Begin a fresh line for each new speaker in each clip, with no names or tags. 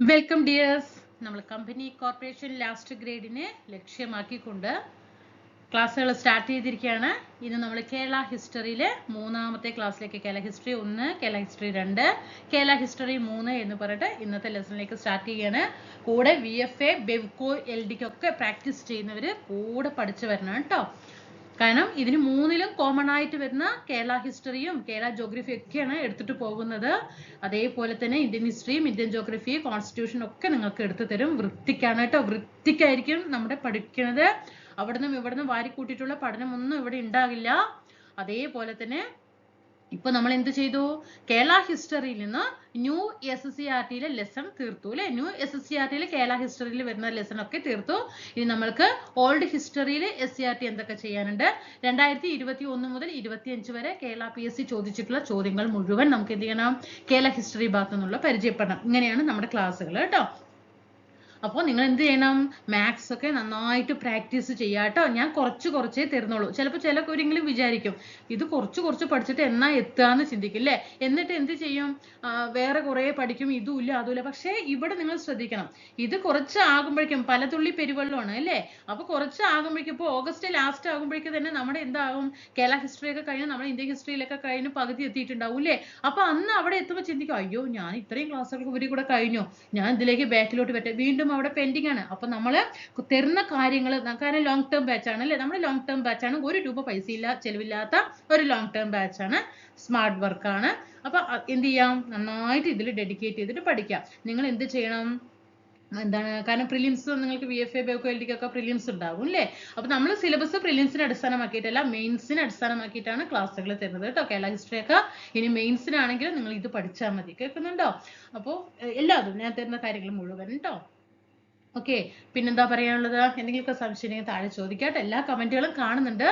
Welcome dears നമ്മൾ company corporation last ഗ്രേഡിനെ ലക്ഷ്യമാക്കിക്കൊണ്ട് ക്ലാസ്സുകൾ സ്റ്റാർട്ട് ചെയ്തിരിക്കുകയാണ്. ഇന്ന് നമ്മൾ കേരള ഹിസ്റ്ററിയിലെ മൂന്നാമത്തെ ക്ലാസ്സിലേക്ക് കേരള ഹിസ്റ്ററി ഒന്ന് കേരള ഹിസ്റ്ററി രണ്ട് കേരള ഹിസ്റ്ററി മൂന്ന് എന്ന് പറഞ്ഞിട്ട് ഇന്നത്തെ ലെസണിലേക്ക് സ്റ്റാർട്ട് ചെയ്യുകയാണ്. കൂടെ V F A Bevco L ഡിക്കൊക്കെ practice ചെയ്യുന്നവർ കൂടെ പഠിച്ചു വരണം കേട്ടോ. കാരണം ഇതിന് മൂന്നിലും കോമൺ ആയിട്ട് വരുന്ന കേരള ഹിസ്റ്ററിയും കേരള ജോഗ്രഫിയും ഒക്കെയാണ് എടുത്തിട്ട് പോകുന്നത്. അതേപോലെ തന്നെ ഇന്ത്യൻ ഹിസ്റ്ററിയും ഇന്ത്യൻ ജോഗ്രഫി കോൺസ്റ്റിറ്റ്യൂഷൻ ഒക്കെ നിങ്ങൾക്ക് എടുത്തു തരും. വൃത്തിക്കാണ് കേട്ടോ. വൃത്തിക്കായിരിക്കും നമ്മുടെ പഠിക്കുന്നത് അവിടുന്ന് ഇവിടുന്ന് വാരിക്കൂട്ടിയിട്ടുള്ള പഠനമൊന്നും ഇവിടെ ഉണ്ടാകില്ല അതേപോലെ തന്നെ ഇപ്പൊ നമ്മൾ എന്ത് ചെയ്തു? കേരള ഹിസ്റ്ററിയിൽ നിന്ന് ന്യൂ എസ് സി ആർ ടിയിലെ ലെസൺ തീർത്തു അല്ലെ ന്യൂ എസ് സി ആർ ടിയിൽ കേരള ഹിസ്റ്ററിയിൽ വരുന്ന ലെസൺ ഒക്കെ തീർത്തു. ഇനി നമ്മൾക്ക് ഓൾഡ് ഹിസ്റ്ററിയിൽ എസ് സി ആർ ടി എന്തൊക്കെ ചെയ്യാനുണ്ട്? രണ്ടായിരത്തി ഇരുപത്തി ഒന്ന് മുതൽ ഇരുപത്തി അഞ്ച് വരെ കേരള പി എസ് സി ചോദിച്ചിട്ടുള്ള ചോദ്യങ്ങൾ മുഴുവൻ നമുക്ക് എന്ത് ചെയ്യണം? കേരള ഹിസ്റ്ററി ഭാഗത്തു നിന്നുള്ള പരിചയപ്പെടണം. ഇങ്ങനെയാണ് നമ്മുടെ ക്ലാസ്സുകൾ കേട്ടോ അപ്പോൾ നിങ്ങൾ എന്ത് ചെയ്യണം? മാത്സ് ഒക്കെ നന്നായിട്ട് പ്രാക്ടീസ് ചെയ്യുക കേട്ടോ ഞാൻ കുറച്ച് കുറച്ചേ തരുന്നുള്ളൂ. ചിലപ്പോൾ ചിലവരെങ്കിലും വിചാരിക്കും. ഇത് കുറച്ച് കുറച്ച് പഠിച്ചിട്ട് എന്നാ എത്തുകയെന്ന് ചിന്തിക്കും അല്ലേ എന്നിട്ട് എന്ത് ചെയ്യും? വേറെ കുറേ പഠിക്കും. ഇതും ഇല്ല അതുമില്ല പക്ഷേ ഇവിടെ നിങ്ങൾ ശ്രദ്ധിക്കണം. ഇത് കുറച്ച് ആകുമ്പോഴേക്കും പലതുള്ളി പെരുവെള്ളമാണ് അല്ലേ? അപ്പോൾ കുറച്ച് ആകുമ്പോഴേക്കും ഇപ്പോൾ ഓഗസ്റ്റ് ലാസ്റ്റ് ആകുമ്പോഴേക്കും തന്നെ നമ്മുടെ എന്താകും കേരള ഹിസ്റ്ററി ഒക്കെ കഴിഞ്ഞ് നമ്മുടെ ഇന്ത്യൻ ഹിസ്റ്ററിയിലൊക്കെ കഴിഞ്ഞ് പകുതി എത്തിയിട്ടുണ്ടാവും അല്ലേ അപ്പോൾ അന്ന് അവിടെ എത്തുമ്പോൾ ചിന്തിക്കും അയ്യോ ഞാൻ ഇത്രയും ക്ലാസ്സുകൾ ഇവർ കൂടെ കഴിഞ്ഞു. ഞാൻ ഇതിലേക്ക് ബാക്കിലോട്ട് പറ്റേ വീണ്ടും അവിടെ പെൻഡിങ് ആണ്. അപ്പൊ നമ്മൾ തരുന്ന കാര്യങ്ങൾ കാരണം ലോങ് ടേം ബാച്ച് ആണ് അല്ലേ? നമ്മൾ ലോങ് ടേം ബാച്ച് ആണ്. ഒരു രൂപ പൈസ ഇല്ല ചെലവില്ലാത്ത ഒരു ലോങ് ടേം ബാച്ച് ആണ് സ്മാർട്ട് വർക്ക് ആണ്. അപ്പൊ എന്ത് ചെയ്യാം? നന്നായിട്ട് ഇതിൽ ഡെഡിക്കേറ്റ് ചെയ്തിട്ട് പഠിക്കാം. നിങ്ങൾ എന്ത് ചെയ്യണം? എന്താണ്? കാരണം പ്രിലിംസ് നിങ്ങൾക്ക് വി എഫ് എ ബയോക്കോ എൽ ഡിക്കൊക്കെ പ്രിലിംസ് ഉണ്ടാവും അല്ലേ? അപ്പൊ നമ്മൾ സിലബസ് പ്രിലിംസിനെ അടിസ്ഥാനമാക്കിയിട്ടല്ല മെയിൻസിനെ അടിസ്ഥാനമാക്കിയിട്ടാണ് ക്ലാസ്സുകൾ തരുന്നത് കേട്ടോ. കേരള ഹിസ്റ്ററി ഒക്കെ ഇനി മെയിൻസിനാണെങ്കിലും നിങ്ങൾ ഇത് പഠിച്ചാൽ മതി. കേൾക്കുന്നുണ്ടോ? അപ്പോൾ എല്ലാതും ഞാൻ തരുന്ന കാര്യങ്ങൾ മുഴുവൻ കേട്ടോ. ഓക്കെ പിന്നെന്താ പറയാനുള്ളത്? എന്തെങ്കിലുമൊക്കെ സംശയം താഴെ ചോദിക്കാട്ടെ. എല്ലാ കമന്റുകളും കാണുന്നുണ്ട്.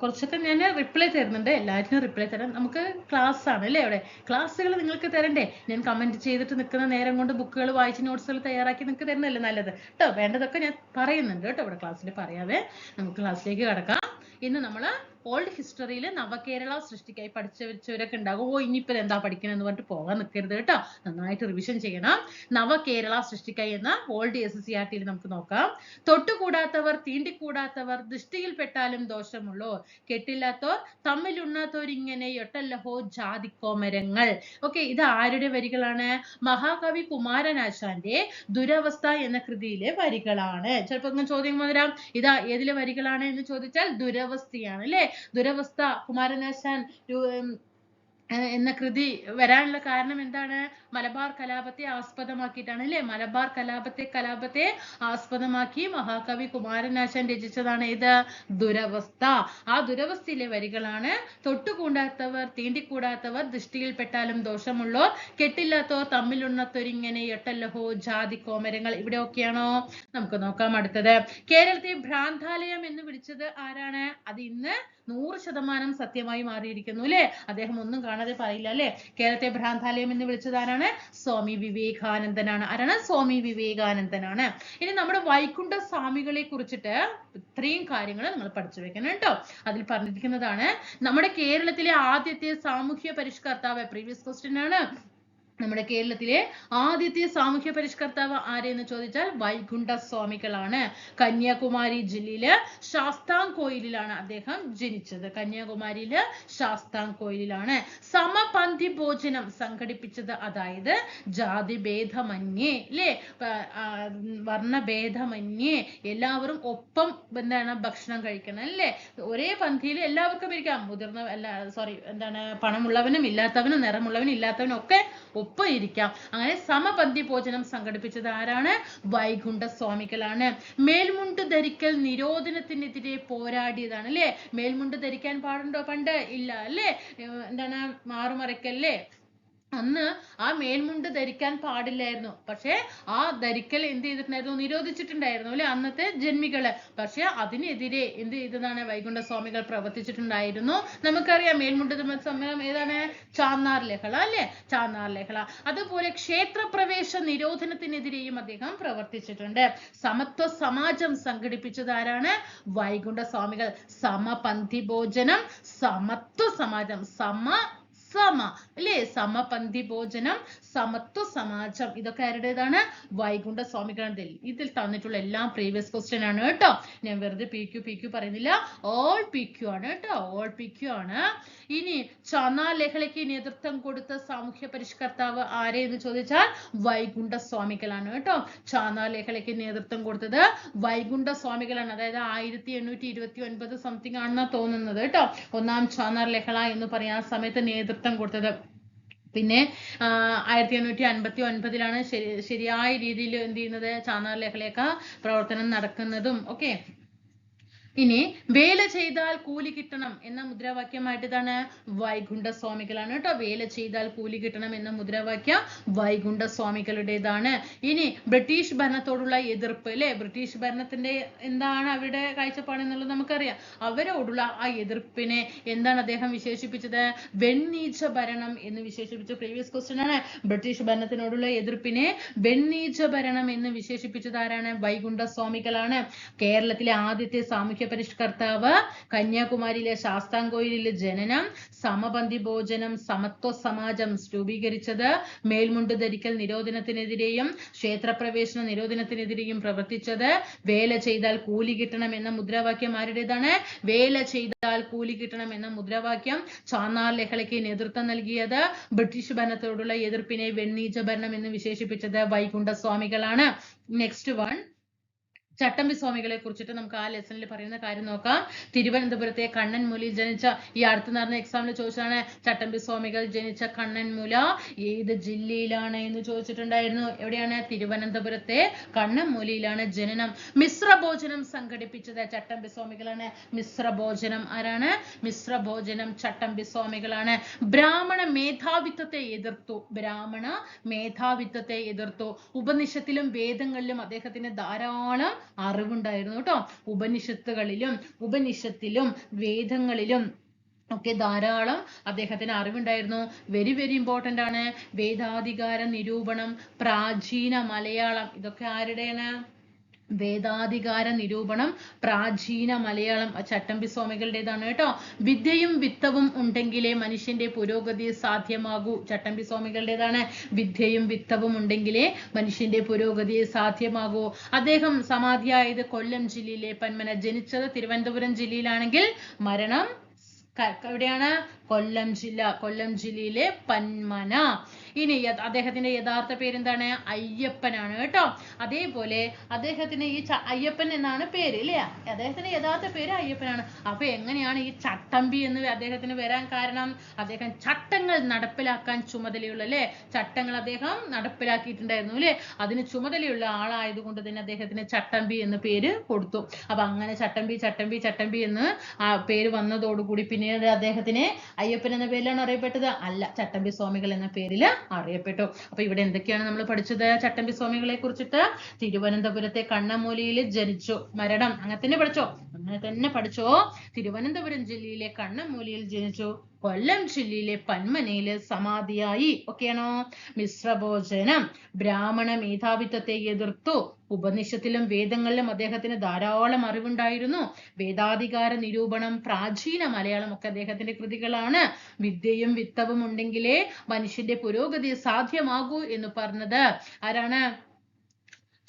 കുറച്ചൊക്കെ ഞാൻ റിപ്ലൈ തരുന്നുണ്ട്. എല്ലാറ്റിനും റിപ്ലൈ തരാം. നമുക്ക് ക്ലാസ് ആണ് അല്ലേ അവിടെ? ക്ലാസ്സുകൾ നിങ്ങൾക്ക് തരണ്ടേ? ഞാൻ കമന്റ് ചെയ്തിട്ട് നിൽക്കുന്ന നേരം കൊണ്ട് ബുക്കുകൾ വായിച്ച് നോട്ട്സുകൾ തയ്യാറാക്കി നിങ്ങൾക്ക് തരുന്നതല്ലേ നല്ലത്? കേട്ടോ വേണ്ടതൊക്കെ ഞാൻ പറയുന്നുണ്ട് കേട്ടോ ഇവിടെ ക്ലാസ്സിൽ പറയാവേ നമുക്ക് ക്ലാസ്സിലേക്ക് കടക്കാം. ഇന്ന് നമ്മൾ ഓൾഡ് ഹിസ്റ്ററിയിൽ നവകേരള സൃഷ്ടിക്കായി പഠിച്ചു വെച്ചവരൊക്കെ ഉണ്ടാകും. ഓ ഇനിയിപ്പോൾ എന്താ പഠിക്കണമെന്ന് പറഞ്ഞിട്ട് പോകാൻ നിൽക്കരുത് കേട്ടോ. നന്നായിട്ട് റിവിഷൻ ചെയ്യണം. നവകേരള സൃഷ്ടിക്കായി എന്ന ഓൾഡ് എസ് സി ആർ ടിയിൽ നമുക്ക് നോക്കാം. തൊട്ടുകൂടാത്തവർ തീണ്ടിക്കൂടാത്തവർ ദൃഷ്ടിയിൽപ്പെട്ടാലും ദോഷമുള്ളോ കെട്ടില്ലാത്തോർ തമ്മിലുണ്ണാത്തോരിങ്ങനെ ഒട്ടല്ലഹോ ജാതിക്കോമരങ്ങൾ ഓക്കെ ഇത് ആരുടെ വരികളാണ്? മഹാകവി കുമാരനാശാന്റെ ദുരവസ്ഥ എന്ന കൃതിയിലെ വരികളാണ്. ചിലപ്പോൾ ചോദ്യം വരാം. ഇതാ ഏതിലെ വരികളാണ് എന്ന് ചോദിച്ചാൽ ദുരവസ്ഥയാണ് അല്ലേ? ദുരവസ്ഥ കുമാരനാശാൻ എന്ന കൃതി വരാനുള്ള കാരണം എന്താണ്? മലബാർ കലാപത്തെ ആസ്പദമാക്കിയിട്ടാണ് അല്ലെ? മലബാർ കലാപത്തെ കലാപത്തെ ആസ്പദമാക്കി മഹാകവി കുമാരനാശാൻ രചിച്ചതാണ് ഇത് ദുരവസ്ഥ. ആ ദുരവസ്ഥയിലെ വരികളാണ് തൊട്ടുകൂടാത്തവർ തീണ്ടിക്കൂടാത്തവർ ദൃഷ്ടിയിൽപ്പെട്ടാലും ദോഷമുള്ളോർ കെട്ടില്ലാത്തവർ തമ്മിലുണ്ണത്തൊരിങ്ങനെ എട്ടല്ലഹോ ജാതി കോമരങ്ങൾ. ഇവിടെ ഒക്കെയാണോ നമുക്ക് നോക്കാം അടുത്തത്. കേരളത്തെ ഭ്രാന്താലയം എന്ന് വിളിച്ചത് ആരാണ്? അത് ഇന്ന് നൂറ് ശതമാനം സത്യമായി മാറിയിരിക്കുന്നു അല്ലെ അദ്ദേഹം ഒന്നും കാണാതെ പറയില്ല അല്ലെ കേരളത്തെ ഭ്രാന്താലയം എന്ന് വിളിച്ചത് ആരാണ് സ്വാമി വിവേകാനന്ദനാണ്. ആരാണ്? സ്വാമി വിവേകാനന്ദനാണ്. ഇനി നമ്മുടെ വൈകുണ്ഠ സ്വാമികളെ കുറിച്ചിട്ട് ഇത്രയും കാര്യങ്ങൾ നിങ്ങൾ പഠിച്ചു വെക്കണം കേട്ടോ അതിൽ പറഞ്ഞിരിക്കുന്നതാണ് നമ്മുടെ കേരളത്തിലെ ആദ്യത്തെ സാമൂഹ്യ പരിഷ്കർത്താവ് പ്രീവിയസ് ക്വസ്റ്റ്യൻ ആണ്. നമ്മുടെ കേരളത്തിലെ ആദ്യത്തെ സാമൂഹ്യ പരിഷ്കർത്താവ് ആരെന്ന് ചോദിച്ചാൽ വൈകുണ്ഠ സ്വാമികളാണ് കന്യാകുമാരി ജില്ലയിൽ ശാസ്താംകോയിലാണ് അദ്ദേഹം ജനിച്ചത്. കന്യാകുമാരിയിൽ ശാസ്താംകോയിലാണ് സമപന്തി ഭോജനം സംഘടിപ്പിച്ചത്. അതായത് ജാതി ഭേദമന്യേ അല്ലേ വർണഭേദമന്യേ എല്ലാവരും ഒപ്പം എന്താണ് ഭക്ഷണം കഴിക്കണം അല്ലേ ഒരേ പന്തിയിൽ എല്ലാവർക്കും ഇരിക്കാം. മുതിർന്ന അല്ല സോറി എന്താണ് പണമുള്ളവനും ഇല്ലാത്തവനും നിറമുള്ളവനും ഇല്ലാത്തവനും ഒക്കെ ഒപ്പം ഇരിക്കാം അങ്ങനെ സമപന്തി ഭോജനം സംഘടിപ്പിച്ചത് ആരാണ്? വൈകുണ്ഠ സ്വാമികളാണ് മേൽമുണ്ട് ധരിക്കൽ നിരോധനത്തിനെതിരെ പോരാടിയതാണ് അല്ലേ മേൽമുണ്ട് ധരിക്കാൻ പാടുണ്ടോ പണ്ട്? ഇല്ല അല്ലേ? എന്താണ്? മാറുമറയ്ക്കല്ലേ അന്ന് ആ മേൽമുണ്ട് ധരിക്കാൻ പാടില്ലായിരുന്നു. പക്ഷേ ആ ധരിക്കൽ എന്ത് ചെയ്തിട്ടുണ്ടായിരുന്നു? നിരോധിച്ചിട്ടുണ്ടായിരുന്നു അല്ലെ? അന്നത്തെ ജന്മികൾ. പക്ഷെ അതിനെതിരെ എന്ത് ചെയ്തതാണ്? വൈകുണ്ഠ സ്വാമികൾ പ്രവർത്തിച്ചിട്ടുണ്ടായിരുന്നു. നമുക്കറിയാം മേൽമുണ്ട് സമയം ഏതാണ്? ചാന്നാർ ലഹള അല്ലെ? ചാന്നാർ ലഹള. അതുപോലെ ക്ഷേത്രപ്രവേശ നിരോധനത്തിനെതിരെയും അദ്ദേഹം പ്രവർത്തിച്ചിട്ടുണ്ട്. സമത്വ സമാജം സംഘടിപ്പിച്ചത് ആരാണ്? വൈകുണ്ഠ സ്വാമികൾ. സമപന്തി ഭോജനം സമത്വ സമാജം സമ സമ അല്ലേ? സമപന്തി ഭോജനം സമത്വ സമാജം. ഇതൊക്കെ ആരുടേതാണ്? വൈകുണ്ഠ സ്വാമികളുടെ ഇതിൽ തന്നിട്ടുള്ള എല്ലാം പ്രീവിയസ് ക്വസ്റ്റ്യൻ ആണ് കേട്ടോ. ഞാൻ വെറുതെ പി ക്യു പി ക്യു പറയുന്നില്ല. ഓൾ പി ക്യു ആണ് കേട്ടോ. ഓൾ പി ക്യു ആണ്. ഇനി ലഹളയ്ക്ക് നേതൃത്വം കൊടുത്ത സാമൂഹ്യ പരിഷ്കർത്താവ് ആരെ എന്ന് ചോദിച്ചാൽ വൈകുണ്ഠ സ്വാമികളാണ് കേട്ടോ. ലഹളയ്ക്ക് നേതൃത്വം കൊടുത്തത് വൈകുണ്ഠ സ്വാമികളാണ്. അതായത് ആയിരത്തി എണ്ണൂറ്റി ഇരുപത്തി ഒൻപത് സംതിങ് ആണെന്നാണ് തോന്നുന്നത് കേട്ടോ. ഒന്നാം ചാനാർ ലഹള എന്ന് പറയുന്ന ആ സമയത്ത് നേതൃത്വം കൊടുത്തത്. പിന്നെ ആയിരത്തി എണ്ണൂറ്റി അൻപത്തി ഒൻപതിലാണ് ശരി ശരിയായ രീതിയിൽ എന്ത് ചെയ്യുന്നത്? ചാന്നാർ ലഹളയൊക്കെ പ്രവർത്തനം നടക്കുന്നതും ഓക്കെ ഇനി വേല ചെയ്താൽ കൂലി കിട്ടണം എന്ന മുദ്രാവാക്യമായിട്ട് ഇതാണ് വൈകുണ്ഠ സ്വാമികളാണ് കേട്ടോ. വേല ചെയ്താൽ കൂലി കിട്ടണം എന്ന മുദ്രാവാക്യം വൈകുണ്ഠ സ്വാമികളുടേതാണ് ഇനി ബ്രിട്ടീഷ് ഭരണത്തോടുള്ള എതിർപ്പ് അല്ലെ? ബ്രിട്ടീഷ് ഭരണത്തിന്റെ എന്താണ് അവരുടെ കാഴ്ചപ്പാട് എന്നുള്ളത് നമുക്കറിയാം. അവരോടുള്ള ആ എതിർപ്പിനെ എന്താണ് അദ്ദേഹം വിശേഷിപ്പിച്ചത്? വെണ്ണീച്ച ഭരണം എന്ന് വിശേഷിപ്പിച്ച പ്രീവിയസ് ക്വസ്റ്റ്യൻ ആണ്. ബ്രിട്ടീഷ് ഭരണത്തിനോടുള്ള എതിർപ്പിനെ വെണ്ണീച്ച ഭരണം എന്ന് വിശേഷിപ്പിച്ചത് ആരാണ്? വൈകുണ്ഠ സ്വാമികളാണ് കേരളത്തിലെ ആദ്യത്തെ സാമൂഹ്യ പരിഷ്കർത്താവ് കന്യാകുമാരിയിലെ ശാസ്താംകോയിലിലെ ജനനം സമപന്തി ഭോജനം സമത്വ സമാജം രൂപീകരിച്ചത് മേൽമുണ്ട് ധരിക്കൽ നിരോധനത്തിനെതിരെയും ക്ഷേത്രപ്രവേശന നിരോധനത്തിനെതിരെയും പ്രവർത്തിച്ചത് വേല ചെയ്താൽ കൂലി കിട്ടണം എന്ന മുദ്രാവാക്യം ആരുടേതാണ്? വേല ചെയ്താൽ കൂലി കിട്ടണം എന്ന മുദ്രാവാക്യം ചാന്നാർ ലഹളയ്ക്ക് നേതൃത്വം നൽകിയത് ബ്രിട്ടീഷ് ഭരണത്തോടുള്ള എതിർപ്പിനെ വെണ്ണീച്ച ഭരണം എന്ന് വിശേഷിപ്പിച്ചത് വൈകുണ്ഠ സ്വാമികളാണ് നെക്സ്റ്റ് വൺ ചട്ടമ്പി സ്വാമികളെ കുറിച്ചിട്ട് നമുക്ക് ആ ലെസണിൽ പറയുന്ന കാര്യം നോക്കാം. തിരുവനന്തപുരത്തെ കണ്ണൻമൂലിൽ ജനിച്ച ഈ അടുത്ത് നടന്ന എക്സാമിൽ ചോദിച്ചതാണ് ചട്ടമ്പി സ്വാമികൾ ജനിച്ച കണ്ണൻമൂല ഏത് ജില്ലയിലാണ്? എന്ന് ചോദിച്ചിട്ടുണ്ടായിരുന്നു. എവിടെയാണ്? തിരുവനന്തപുരത്തെ കണ്ണൻമൂലിയിലാണ് ജനനം. മിശ്രഭോജനം സംഘടിപ്പിച്ചത് ചട്ടമ്പി സ്വാമികളാണ് മിശ്രഭോജനം ആരാണ്? മിശ്രഭോജനം ചട്ടമ്പി സ്വാമികളാണ് ബ്രാഹ്മണ മേധാവിത്വത്തെ എതിർത്തു. ബ്രാഹ്മണ മേധാവിത്വത്തെ എതിർത്തു. ഉപനിഷത്തിലും വേദങ്ങളിലും അദ്ദേഹത്തിന് ധാരാളം അറിവുണ്ടായിരുന്നു കേട്ടോ. ഉപനിഷത്തുകളിലും ഉപനിഷത്തിലും വേദങ്ങളിലും ഒക്കെ ധാരാളം അദ്ദേഹത്തിന് അറിവുണ്ടായിരുന്നു. വെരി വെരി ഇമ്പോർട്ടന്റ് ആണ്. വേദാധികാര നിരൂപണം പ്രാചീന മലയാളം ഇതൊക്കെ ആരുടെയാണ് വേദാധികാര നിരൂപണം പ്രാചീന മലയാളം ചട്ടമ്പി സ്വാമികളുടേതാണ് കേട്ടോ. വിദ്യയും വിത്തവും ഉണ്ടെങ്കിലേ മനുഷ്യന്റെ പുരോഗതി സാധ്യമാകൂ. ചട്ടമ്പി സ്വാമികളുടേതാണ്. വിദ്യയും വിത്തവും ഉണ്ടെങ്കിലേ മനുഷ്യന്റെ പുരോഗതി സാധ്യമാകൂ. അദ്ദേഹം സമാധിയായത് കൊല്ലം ജില്ലയിലെ പന്മന ജനിച്ചത് തിരുവനന്തപുരം ജില്ലയിലാണെങ്കിൽ മരണം എവിടെയാണ്? കൊല്ലം ജില്ല കൊല്ലം ജില്ലയിലെ പന്മന. ഇനി അദ്ദേഹത്തിന്റെ യഥാർത്ഥ പേരെന്താണ്? അയ്യപ്പനാണ് കേട്ടോ. അതേപോലെ അദ്ദേഹത്തിന് ഈ അയ്യപ്പൻ എന്നാണ് പേര് ഇല്ലേ? അദ്ദേഹത്തിന്റെ യഥാർത്ഥ പേര് അയ്യപ്പനാണ്. അപ്പൊ എങ്ങനെയാണ് ഈ ചട്ടമ്പി എന്ന് അദ്ദേഹത്തിന് വരാൻ കാരണം? അദ്ദേഹം ചട്ടങ്ങൾ നടപ്പിലാക്കാൻ ചുമതലയുള്ള അല്ലേ? ചട്ടങ്ങൾ അദ്ദേഹം നടപ്പിലാക്കിയിട്ടുണ്ടായിരുന്നു അല്ലേ? അതിന് ചുമതലയുള്ള ആളായതുകൊണ്ട് തന്നെ അദ്ദേഹത്തിന് ചട്ടമ്പി എന്ന് പേര് കൊടുത്തു. അപ്പൊ അങ്ങനെ ചട്ടമ്പി ചട്ടമ്പി ചട്ടമ്പി എന്ന് ആ പേര് വന്നതോടുകൂടി പിന്നീട് അദ്ദേഹത്തിന് അയ്യപ്പൻ എന്ന പേരിലാണ് അറിയപ്പെട്ടത്. അല്ല ചട്ടമ്പി സ്വാമികൾ എന്ന പേരിൽ അറിയപ്പെട്ടു. അപ്പൊ ഇവിടെ എന്തൊക്കെയാണ് നമ്മൾ പഠിച്ചത്? ചട്ടമ്പി സ്വാമികളെ കുറിച്ചിട്ട് തിരുവനന്തപുരത്തെ കണ്ണമൂലിയിൽ ജനിച്ചു. മരണം. അങ്ങനെ തന്നെ പഠിച്ചോ? അങ്ങനെ തന്നെ പഠിച്ചോ? തിരുവനന്തപുരം ജില്ലയിലെ കണ്ണമൂലിയിൽ ജനിച്ചു. കൊല്ലം ജില്ലയിലെ പന്മനയിൽ സമാധിയായി. ഓക്കെയാണോ മിശ്രഭോജനം. ബ്രാഹ്മണ മേധാവിത്വത്തെ എതിർത്തു. ഉപനിഷത്തിലും വേദങ്ങളിലും അദ്ദേഹത്തിന് ധാരാളം അറിവുണ്ടായിരുന്നു. വേദാധികാര നിരൂപണം പ്രാചീന മലയാളം ഒക്കെ അദ്ദേഹത്തിന്റെ കൃതികളാണ്. വിദ്യയും വിത്തവും ഉണ്ടെങ്കിലേ മനുഷ്യന്റെ പുരോഗതി സാധ്യമാകൂ എന്ന് പറഞ്ഞത്. ആരാണ്?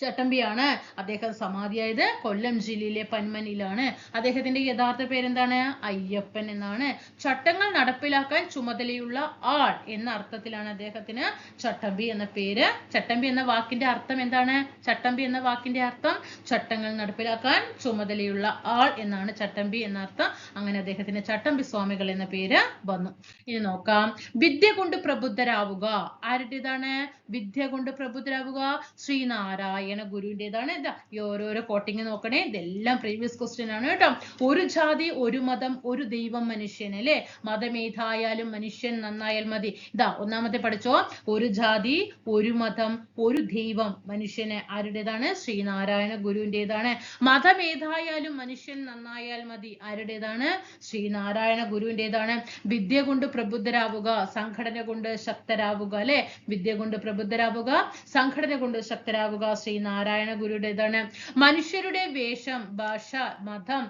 ചട്ടമ്പിയാണ്. അദ്ദേഹം സമാധിയായത് കൊല്ലം ജില്ലയിലെ പന്മനിലാണ്. അദ്ദേഹത്തിന്റെ യഥാർത്ഥ പേരെന്താണ്? അയ്യപ്പൻ എന്നാണ്. ചട്ടങ്ങൾ നടപ്പിലാക്കാൻ ചുമതലയുള്ള ആൾ എന്ന അർത്ഥത്തിലാണ് അദ്ദേഹത്തിന് ചട്ടമ്പി എന്ന പേര്. ചട്ടമ്പി എന്ന വാക്കിന്റെ അർത്ഥം എന്താണ്? ചട്ടമ്പി എന്ന വാക്കിന്റെ അർത്ഥം ചട്ടങ്ങൾ നടപ്പിലാക്കാൻ ചുമതലയുള്ള ആൾ എന്നാണ് ചട്ടമ്പി എന്ന അർത്ഥം. അങ്ങനെ അദ്ദേഹത്തിന് ചട്ടമ്പി സ്വാമികൾ എന്ന പേര് വന്നു. ഇനി നോക്കാം. വിദ്യ കൊണ്ട് പ്രബുദ്ധരാവുക. ആരുടേതാണ്? വിദ്യ കൊണ്ട് പ്രബുദ്ധരാവുക? ശ്രീനാരായണ ഗുരുവിന്റെതാണ് ഇതാ ഈ ഓരോരോ കോട്ടിങ് നോക്കണേ. ഇതെല്ലാം പ്രീവിയസ് ക്വസ്റ്റ്യൻ ആണ് കേട്ടോ. ഒരു ജാതി ഒരു മതം ഒരു ദൈവം മനുഷ്യൻ അല്ലേ? മതമേതായാലും മനുഷ്യൻ നന്നായാൽ മതി. ഇതാ ഒന്നാമത്തെ പഠിച്ചോ. ഒരു ജാതി ഒരു മതം ഒരു ദൈവം മനുഷ്യന് ആരുടേതാണ്? ശ്രീനാരായണ ഗുരുവിന്റെതാണ് മതമേതായാലും മനുഷ്യൻ നന്നായാൽ മതി. ആരുടേതാണ്? ശ്രീനാരായണ ഗുരുവിന്റെതാണ് വിദ്യ കൊണ്ട് പ്രബുദ്ധരാവുക സംഘടന കൊണ്ട് ശക്തരാവുക അല്ലെ? വിദ്യ കൊണ്ട് പ്രബുദ്ധരാവുക സംഘടന കൊണ്ട് ശക്തരാവുക ശ്രീനാരായണ ഗുരുടേതാണ്. മനുഷ്യരുടെ വേഷം ഭാഷ മതം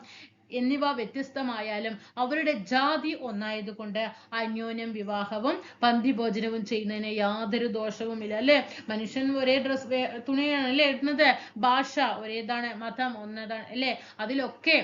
എന്നിവ വ്യത്യസ്തമായാലും അവരുടെ ജാതി ഒന്നായതുകൊണ്ട് അന്യോന്യം വിവാഹവും പന്തിഭോജനവും ചെയ്യുന്നതിന് യാതൊരു ദോഷവുമില്ല അല്ലെ? മനുഷ്യൻ ഒരേ ഡ്രസ് തുണിയാണ് അല്ലെ? ഇടുന്നത്. ഭാഷ ഒരേതാണ് മതം ഒന്നതാണ് അല്ലെ? അതിലൊക്കെ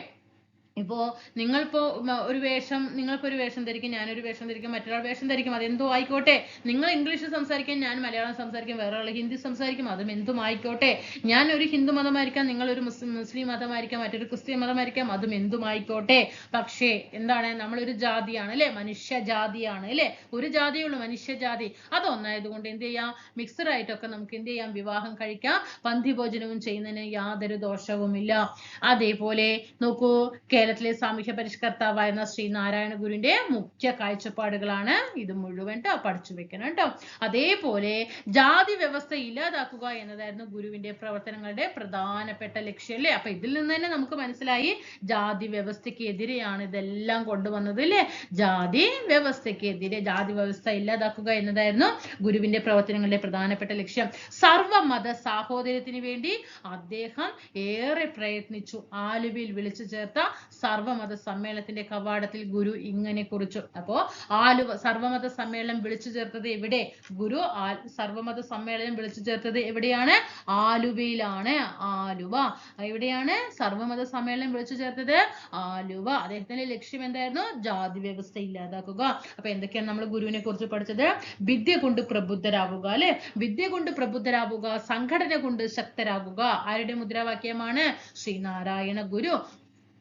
ഇപ്പോ നിങ്ങളിപ്പോ മ- ഒരു വേഷം നിങ്ങൾക്കൊരു വേഷം ധരിക്കും ഞാനൊരു വേഷം ധരിക്കും മറ്റൊരാൾ വേഷം ധരിക്കും അതെന്തോ ആയിക്കോട്ടെ. നിങ്ങൾ ഇംഗ്ലീഷ് സംസാരിക്കാൻ ഞാൻ മലയാളം സംസാരിക്കും വേറെ ആൾ ഹിന്ദി സംസാരിക്കും അതും എന്തും ആയിക്കോട്ടെ. ഞാൻ ഒരു ഹിന്ദു മതമായിരിക്കാം നിങ്ങൾ ഒരു മുസ്ലിം മുസ്ലിം മതമായിരിക്കാം മറ്റൊരു ക്രിസ്ത്യൻ മതമായിരിക്കാം അതും എന്തും ആയിക്കോട്ടെ. പക്ഷേ എന്താണ് നമ്മളൊരു ജാതിയാണ് അല്ലേ? മനുഷ്യ ജാതിയാണ് അല്ലെ? ഒരു ജാതിയേ ഉള്ളൂ മനുഷ്യജാതി അതൊന്നായതുകൊണ്ട് എന്ത് ചെയ്യാം? മിക്സഡ് ആയിട്ടൊക്കെ നമുക്ക് എന്ത് ചെയ്യാം? വിവാഹം കഴിക്കാം. പന്തിഭോജനവും ചെയ്യുന്നതിന് യാതൊരു ദോഷവുമില്ല. അതേപോലെ നോക്കൂ കേരളത്തിലെ സാമൂഹ്യ പരിഷ്കർത്താവായിരുന്ന ശ്രീ നാരായണ ഗുരുവിന്റെ മുഖ്യ കാഴ്ചപ്പാടുകളാണ് ഇത് മുഴുവൻ ട്ടോ പഠിച്ചു വെക്കണം കേട്ടോ അതേപോലെ ജാതി വ്യവസ്ഥ ഇല്ലാതാക്കുക എന്നതായിരുന്നു ഗുരുവിന്റെ പ്രവർത്തനങ്ങളുടെ പ്രധാനപ്പെട്ട ലക്ഷ്യം അല്ലേ? അപ്പൊ ഇതിൽ നിന്ന് തന്നെ നമുക്ക് മനസ്സിലായി ജാതി വ്യവസ്ഥയ്ക്ക് എതിരെയാണ് ഇതെല്ലാം കൊണ്ടുവന്നത് അല്ലേ? ജാതി വ്യവസ്ഥയ്ക്കെതിരെ ജാതി വ്യവസ്ഥ ഇല്ലാതാക്കുക എന്നതായിരുന്നു ഗുരുവിന്റെ പ്രവർത്തനങ്ങളുടെ പ്രധാനപ്പെട്ട ലക്ഷ്യം. സർവമത സാഹോദര്യത്തിന് വേണ്ടി അദ്ദേഹം ഏറെ പ്രയത്നിച്ചു. ആലുവയിൽ വിളിച്ചു ചേർത്ത സർവമത സമ്മേളനത്തിന്റെ കവാടത്തിൽ ഗുരു ഇങ്ങനെ കുറിച്ചു. അപ്പോ ആലുവ സർവമത സമ്മേളനം വിളിച്ചു ചേർത്തത് എവിടെ? ഗുരു ആ- സർവമത സമ്മേളനം വിളിച്ചു ചേർത്തത് എവിടെയാണ്? ആലുവയിലാണ്. ആലുവ. എവിടെയാണ്? സർവമത സമ്മേളനം വിളിച്ചു ചേർത്തത് ആലുവ. അദ്ദേഹത്തിന്റെ ലക്ഷ്യം എന്തായിരുന്നു? ജാതി വ്യവസ്ഥ ഇല്ലാതാക്കുക. അപ്പൊ എന്തൊക്കെയാണ് നമ്മൾ ഗുരുവിനെ കുറിച്ച് പഠിച്ചത്? വിദ്യ കൊണ്ട് പ്രബുദ്ധരാവുക അല്ലെ? വിദ്യ കൊണ്ട് പ്രബുദ്ധരാവുക സംഘടന കൊണ്ട് ശക്തരാകുക. ആരുടെ മുദ്രാവാക്യമാണ്? ശ്രീനാരായണ ഗുരു.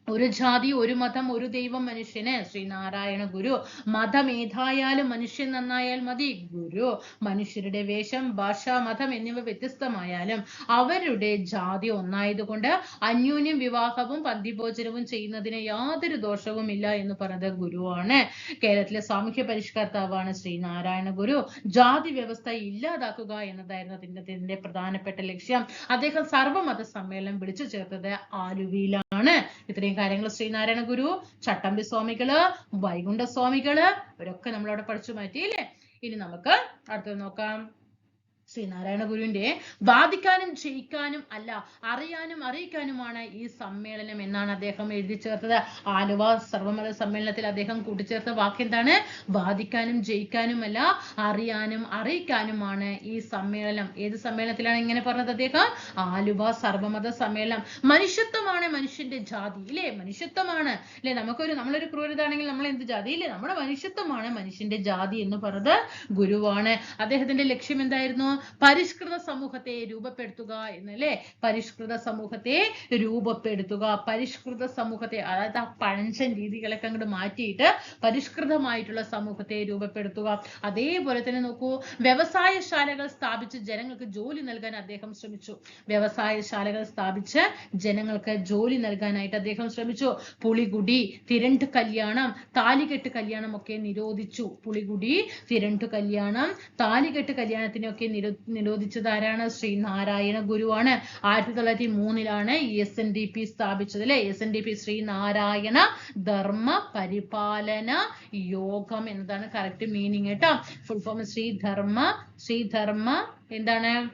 ഒരു ജാതി ഒരു മതം ഒരു ദൈവം മനുഷ്യന്. ശ്രീനാരായണ ഗുരു മതം ഏതായാലും മനുഷ്യൻ നന്നായാൽ മതി. ഗുരു മനുഷ്യരുടെ വേഷം ഭാഷ മതം എന്നിവ വ്യത്യസ്തമായാലും അവരുടെ ജാതി ഒന്നായതുകൊണ്ട് അന്യോന്യം വിവാഹവും പന്തിഭോജനവും ചെയ്യുന്നതിന് യാതൊരു ദോഷവും ഇല്ല എന്ന് പറഞ്ഞത് ഗുരുവാണ്. കേരളത്തിലെ സാമൂഹ്യ പരിഷ്കർത്താവാണ് ശ്രീനാരായണ ഗുരു. ജാതി വ്യവസ്ഥ ഇല്ലാതാക്കുക എന്നതായിരുന്നു അതിന്റെ പ്രധാനപ്പെട്ട ലക്ഷ്യം. അദ്ദേഹം സർവമത സമ്മേളനം വിളിച്ചു ചേർത്തത് ആലുവയിലാണ്. ഇത്രയും കാര്യങ്ങൾ ശ്രീനാരായണ ഗുരു ചട്ടമ്പി സ്വാമികൾ വൈകുണ്ഠ സ്വാമികൾ ഇവരൊക്കെ നമ്മളവിടെ പഠിച്ചു മാറ്റി മാറ്റിയില്ലേ ഇനി നമുക്ക് അടുത്തത് നോക്കാം. ശ്രീനാരായണ ഗുരുവിന്റെ വാദിക്കാനും ജയിക്കാനും അല്ല അറിയാനും അറിയിക്കാനുമാണ് ഈ സമ്മേളനം എന്നാണ് അദ്ദേഹം എഴുതി ചേർത്തത്. ആലുവ സർവമത സമ്മേളനത്തിൽ അദ്ദേഹം കൂട്ടിച്ചേർത്ത വാക്ക് എന്താണ് വാദിക്കാനും ജയിക്കാനുമല്ല അറിയാനും അറിയിക്കാനുമാണ് ഈ സമ്മേളനം. ഏത് സമ്മേളനത്തിലാണ് ഇങ്ങനെ പറഞ്ഞത് അദ്ദേഹം? ആലുവ സർവമത സമ്മേളനം. മനുഷ്യത്വമാണ് മനുഷ്യന്റെ ജാതി ഇല്ലേ? മനുഷ്യത്വമാണ്. അല്ലെ നമുക്കൊരു നമ്മളൊരു ക്രൂരതാണെങ്കിൽ നമ്മൾ എന്ത് ജാതി? ഇല്ലേ? നമ്മുടെ മനുഷ്യത്വമാണ് മനുഷ്യന്റെ ജാതി എന്ന് പറഞ്ഞത് ഗുരുവാണ്. അദ്ദേഹത്തിന്റെ ലക്ഷ്യം എന്തായിരുന്നു? പരിഷ്കൃത സമൂഹത്തെ രൂപപ്പെടുത്തുക എന്നല്ലേ? പരിഷ്കൃത സമൂഹത്തെ രൂപപ്പെടുത്തുക. പരിഷ്കൃത സമൂഹത്തെ അതായത് ആ പഴഞ്ചൻ രീതികളൊക്കെ അങ്ങോട്ട് മാറ്റിയിട്ട് പരിഷ്കൃതമായിട്ടുള്ള സമൂഹത്തെ രൂപപ്പെടുത്തുക. അതേപോലെ തന്നെ നോക്കൂ വ്യവസായശാലകൾ സ്ഥാപിച്ച് ജനങ്ങൾക്ക് ജോലി നൽകാൻ അദ്ദേഹം ശ്രമിച്ചു. വ്യവസായശാലകൾ സ്ഥാപിച്ച് ജനങ്ങൾക്ക് ജോലി നൽകാനായിട്ട് അദ്ദേഹം ശ്രമിച്ചു. പുളികുടി തിരണ്ട് കല്യാണം താലികെട്ട് കല്യാണം ഒക്കെ നിരോധിച്ചു. പുളികുടി തിരണ്ട് കല്യാണം താലികെട്ട് കല്യാണത്തിനൊക്കെ നിരോ നിരോധിച്ചത് ആരാണ്? ശ്രീ നാരായണ ഗുരുവാണ്. ആയിരത്തി തൊള്ളായിരത്തി മൂന്നിലാണ് എസ് എൻ ഡി പി സ്ഥാപിച്ചത് അല്ലെ? S N D P Sri Narayana Dharma Paripalana Yogam എന്നതാണ് കറക്റ്റ് മീനിങ് കേട്ടോ. ഫുൾ ഫോം ശ്രീധർമ്മ ശ്രീധർമ്മ എന്താണ്?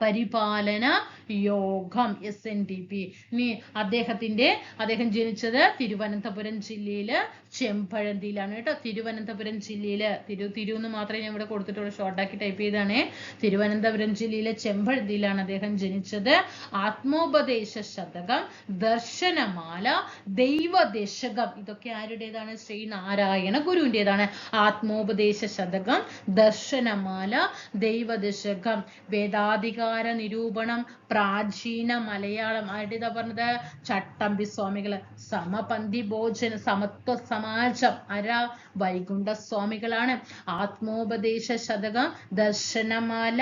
പരിപാലന യോഗം എസ് എൻ ഡി പി ഇനി അദ്ദേഹത്തിന്റെ അദ്ദേഹം ജനിച്ചത് തിരുവനന്തപുരം ജില്ലയിൽ ചെമ്പഴന്തിയിലാണ് കേട്ടോ. തിരുവനന്തപുരം ജില്ലയിൽ തിരു തിരു എന്ന് മാത്രമേ ഞാൻ ഇവിടെ കൊടുത്തിട്ടുള്ളൂ. ഷോർട്ടാക്കി ടൈപ്പ് ചെയ്താണ് തിരുവനന്തപുരം ജില്ലയിലെ ചെമ്പഴന്തിയിലാണ് അദ്ദേഹം ജനിച്ചത്. ആത്മോപദേശ ശതകം ദർശനമാല ദൈവദശകം. ഇതൊക്കെ ആരുടേതാണ്? ശ്രീ നാരായണ ഗുരുവിന്റെതാണ് ആത്മോപദേശ ശതകം ദർശനമാല ദൈവദശകം. വേദാധികാര നിരൂപണം പ്രാചീന മലയാളം. ആരുടേതാ പറഞ്ഞത്? ചട്ടമ്പി സ്വാമികൾ. സമപന്തി ഭോജന സമത്വ സമാജം. ആരാ? വൈകുണ്ഠ സ്വാമികളാണ്. ആത്മോപദേശ ശതകം ദർശനമാല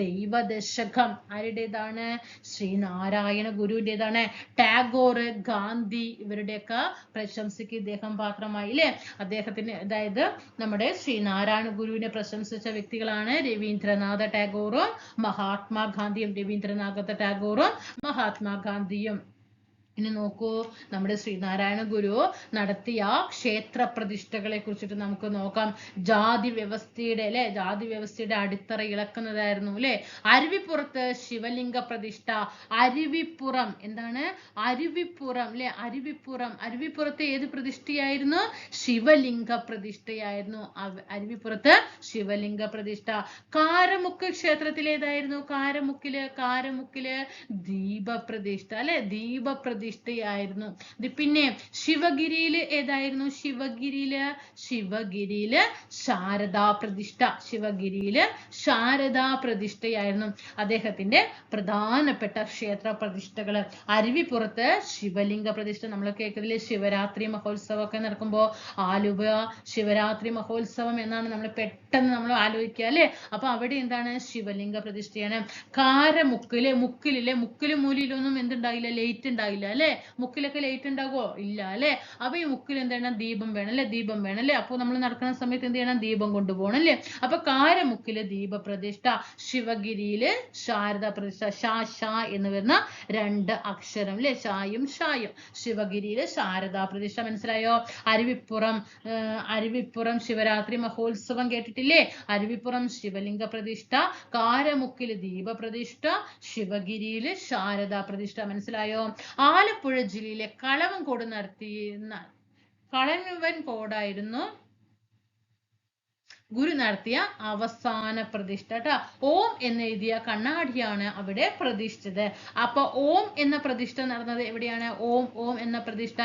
ദൈവദശകം. ആരുടേതാണ്? ശ്രീനാരായണ ഗുരുവിന്റെതാണ്. ടാഗോർ ഗാന്ധി ഇവരുടെയൊക്കെ പ്രശംസയ്ക്ക് ഇദ്ദേഹം പാത്രമായി അല്ലേ അദ്ദേഹത്തിന് അതായത് നമ്മുടെ ശ്രീനാരായണ ഗുരുവിനെ പ്രശംസിച്ച വ്യക്തികളാണ് രവീന്ദ്രനാഥ ടാഗോറും മഹാത്മാഗാന്ധിയും രവീന്ദ്രനാഥ ടാഗോറും മഹാത്മാഗാന്ധിയും. ഇനി നോക്കൂ നമ്മുടെ ശ്രീനാരായണ ഗുരു നടത്തിയ ക്ഷേത്ര പ്രതിഷ്ഠകളെ കുറിച്ചിട്ട് നമുക്ക് നോക്കാം. ജാതി വ്യവസ്ഥയുടെ അല്ലെ? ജാതി വ്യവസ്ഥയുടെ അടിത്തറ ഇളക്കുന്നതായിരുന്നു അല്ലെ? അരുവിപ്പുറത്ത് ശിവലിംഗ പ്രതിഷ്ഠ അരുവിപ്പുറം. എന്താണ്? അരുവിപ്പുറം അല്ലെ? അരുവിപ്പുറം. അരുവിപ്പുറത്ത് ഏത് പ്രതിഷ്ഠയായിരുന്നു? ശിവലിംഗ പ്രതിഷ്ഠയായിരുന്നു. അരുവിപ്പുറത്ത് ശിവലിംഗ പ്രതിഷ്ഠ. കാരമുക്ക് ക്ഷേത്രത്തിലേതായിരുന്നു? കാരമുക്കിൽ കാരമുക്കിൽ ദീപപ്രതിഷ്ഠ അല്ലെ? ദീപപ്രതിഷ്ഠയായിരുന്നു ഇത് പിന്നെ ശിവഗിരിയിൽ ഏതായിരുന്നു? ശിവഗിരിയിൽ ശിവഗിരിയിൽ ശാരദാ പ്രതിഷ്ഠ. ശിവഗിരിയിൽ ശാരദാ പ്രതിഷ്ഠയായിരുന്നു അദ്ദേഹത്തിന്റെ പ്രധാനപ്പെട്ട ക്ഷേത്ര പ്രതിഷ്ഠകൾ. അരുവിപ്പുറത്ത് ശിവലിംഗ പ്രതിഷ്ഠ നമ്മൾ കേൾക്കുന്നില്ലേ? ശിവരാത്രി മഹോത്സവം ഒക്കെ നടക്കുമ്പോ ആലുവ ശിവരാത്രി മഹോത്സവം എന്നാണ് നമ്മൾ പെട്ടെന്ന് നമ്മൾ ആലോചിക്കുക അല്ലെ? അപ്പൊ അവിടെ എന്താണ്? ശിവലിംഗ പ്രതിഷ്ഠയാണ്. കാരമുക്കിലെ മുക്കിലെ മുക്കിലും മൂലയിലൊന്നും എന്തുണ്ടായില്ല? ലേറ്റ് ഉണ്ടായില്ല അല്ലെ മുക്കിലൊക്കെ ലൈറ്റ് ഉണ്ടാകുമോ ഇല്ല അല്ലെ? അപ്പൊ ഈ മുക്കിൽ എന്ത് എന്താണ് ദീപം വേണം അല്ലെ? ദീപം വേണം അല്ലെ? അപ്പൊ നമ്മൾ നടക്കുന്ന സമയത്ത് എന്ത് ചെയ്യണം? ദീപം കൊണ്ടുപോകണം അല്ലെ? അപ്പൊ കാരമുക്കിലെ ദീപപ്രതിഷ്ഠ ശിവഗിരിയിൽ ശാരദ പ്രതിഷ്ഠ ഷാ ഷാ എന്ന് വരുന്ന രണ്ട് അക്ഷരം അല്ലെ? ഷായും ഷായും ശിവഗിരിയിൽ ശാരദാ പ്രതിഷ്ഠ മനസ്സിലായോ? അരുവിപ്പുറം ആ, അരുവിപ്പുറം ശിവരാത്രി മഹോത്സവം കേട്ടിട്ടില്ലേ? അരുവിപ്പുറം ശിവലിംഗ പ്രതിഷ്ഠ കാരമുക്കിൽ ദീപപ്രതിഷ്ഠ ശിവഗിരിയിൽ ശാരദാ പ്രതിഷ്ഠ മനസ്സിലായോ? ആലപ്പുഴ ജില്ലയിലെ കളവൻകോട് നടത്തിയ കളവൻകോടായിരുന്നു ഗുരു നടത്തിയ അവസാന പ്രതിഷ്ഠ കേട്ടോ ഓം എന്നെഴുതിയ കണ്ണാടിയാണ് അവിടെ പ്രതിഷ്ഠിച്ചത്. അപ്പൊ ഓം എന്ന പ്രതിഷ്ഠ നടന്നത് എവിടെയാണ്? ഓം ഓം എന്ന പ്രതിഷ്ഠ